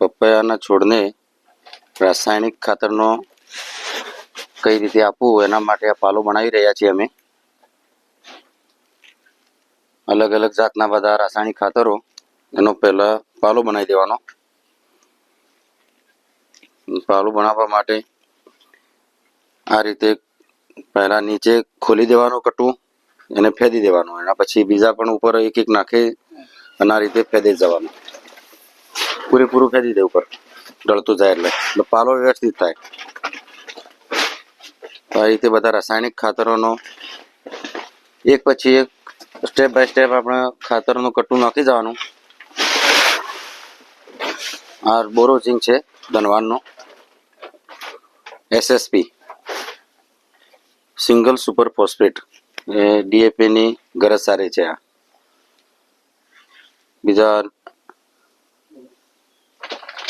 પપૈયાના છોડને રાસાયણિક ખાતરનો કઈ રીતે આપવું, એના માટે આ પાલો બનાવી રહ્યા છીએ અમે. અલગ અલગ જાતના બધા રાસાયણિક ખાતરો, એનો પહેલા પાલો બનાવી દેવાનો. પાલો બનાવવા માટે આ રીતે પહેલા નીચે ખોલી દેવાનું કટું, એને ફેદી દેવાનું. એના પછી બીજા પણ ઉપર એક એક નાખે અને આ રીતે ફેદી જવાનું. પૂરેપૂરું ખેંચી દે ઉપર. ઢળતું જાય એટલે. એટલે પાલો વ્યવસ્થિત થાય. તો આ રીતે બધા રાસાયણિક ખાતરોનો એક પછી એક સ્ટેપ બાય સ્ટેપ આપણે ખાતરનું કટ્ટું નાખી જવાનું. આ બોરોઝિંગ છે ધનવાનનો એસએસપી સિંગલ સુપર ફોસ્ફેટ. એ DAP ની ગરજ સારી છે આ. બીજા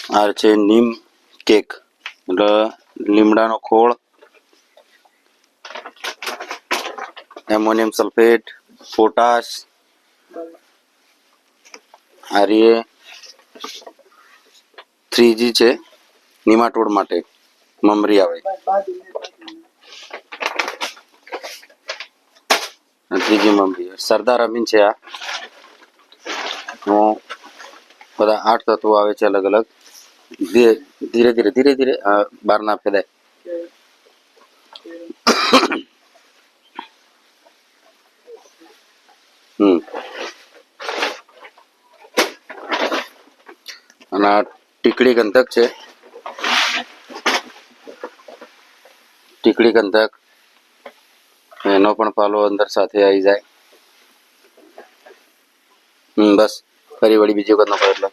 આ છે નીમ કેક, એટલે લીમડાનો ખોળ, એમોનિયમ સલ્ફેટ, પોટાશ આર્ય થ્રીજી છે, નિમાટોડ માટે મમરી આવે. ત્રીજી મમરી સરદાર અમીન છે આ. બધા આઠ તત્વો આવે છે અલગ અલગ ધીરે ધીરે ધીરે ધીરે ધીરે બહાર ના ફેલાય. અને આ ટીકડી ગંધક છે. ટીકડી ગંધક. એનો પણ પાલો અંદર સાથે આવી જાય. હમ, બસ, ફરી વળી બીજી વખત નખો એટલે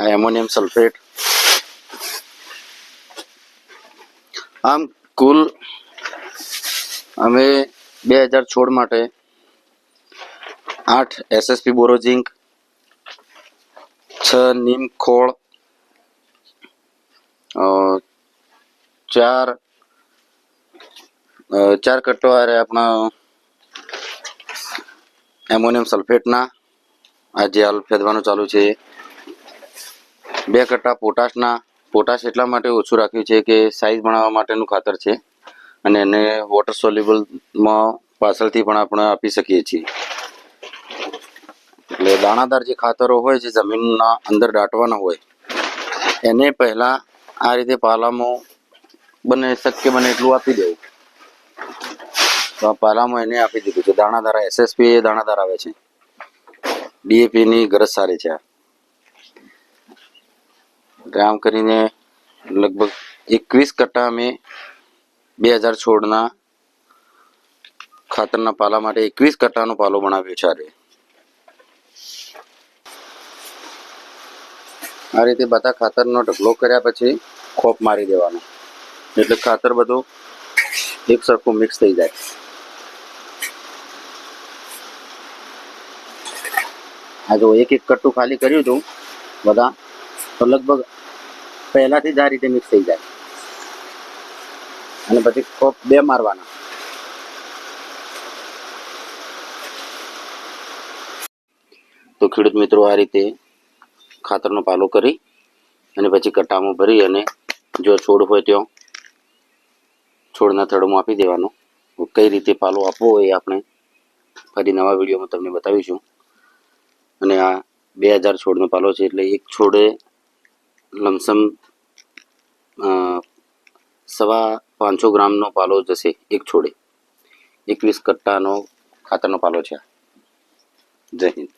આ એમોનિયમ સલ્ફેટ આમ કુલ અમે બે હજાર છોડ માટે આઠ એસએસપી બોરોઝિંક છ નીમ ખોળ ચાર ચાર કટ્ટો આરે આપણા એમોનિયમ સલ્ફેટના આજે હાલ ફેદવાનું ચાલુ છે. બે કટ્ટા પોટાશના, પોટાશ એટલા માટે ઓછું રાખ્યું છે કે સાઈઝ બનાવવા માટેનું ખાતર છે અને એને વોટર સોલ્યુબલમાં પાછળથી પણ આપણે આપી શકીએ છીએ. એટલે દાણાદાર જે ખાતરો હોય, જે જમીનના અંદર દાટવાના હોય, એને પહેલાં આ રીતે પાલામાં બને શક્ય બને એટલું આપી દેવું. તો આ પાલામાં એને આપી દીધું છે. દાણાદાર એસએસપી એ દાણાદાર આવે છે. ડીએપીની ગરજ સારી છે આ. આમ કરીને લગભગ એકવીસ કટ્ટા અમે બે હજાર છોડના ખાતરના પાલા માટે એકવીસ કટ્ટાનો પાલો બનાવ્યો છે આ રીતે. બધા ખાતરનો ઢગલો કર્યા પછી ખોપ મારી દેવાનો. એટલે ખાતર બધું એક સરખું મિક્સ થઈ જાય. આ જો એક એક કટ્ટું ખાલી કર્યું હતું, બધા તો લગભગ પહેલાથી જ આ રીતે મિક્સ થઈ જાય. અને પછી કોપ બે મારવાના. તો ખેડૂત મિત્રો આ રીતે ખાતરનો પાલો કરી અને પછી કટામાં ભરી અને જો છોડ હોય ત્યાં છોડના થડમાં આપી દેવાનો. કઈ રીતે પાલો આપવો એ આપણે ફરી નવા વિડીયોમાં તમને બતાવીશું. અને આ બે હજાર છોડનો પાલો છે એટલે એક છોડે લમસમ સવા પાંચસો ગ્રામનો પાલો જશે એક છોડે. એકવીસ કટ્ટાનો ખાતરનો પાલો છે જય હિન્દ.